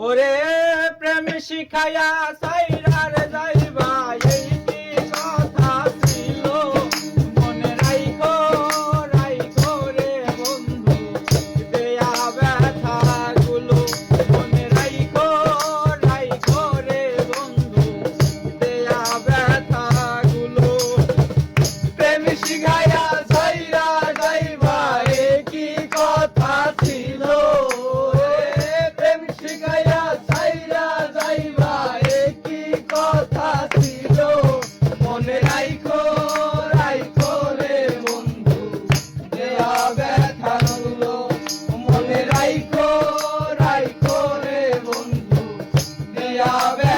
ওরে প্রেম শিখাইয়া সাইরার Hallelujah.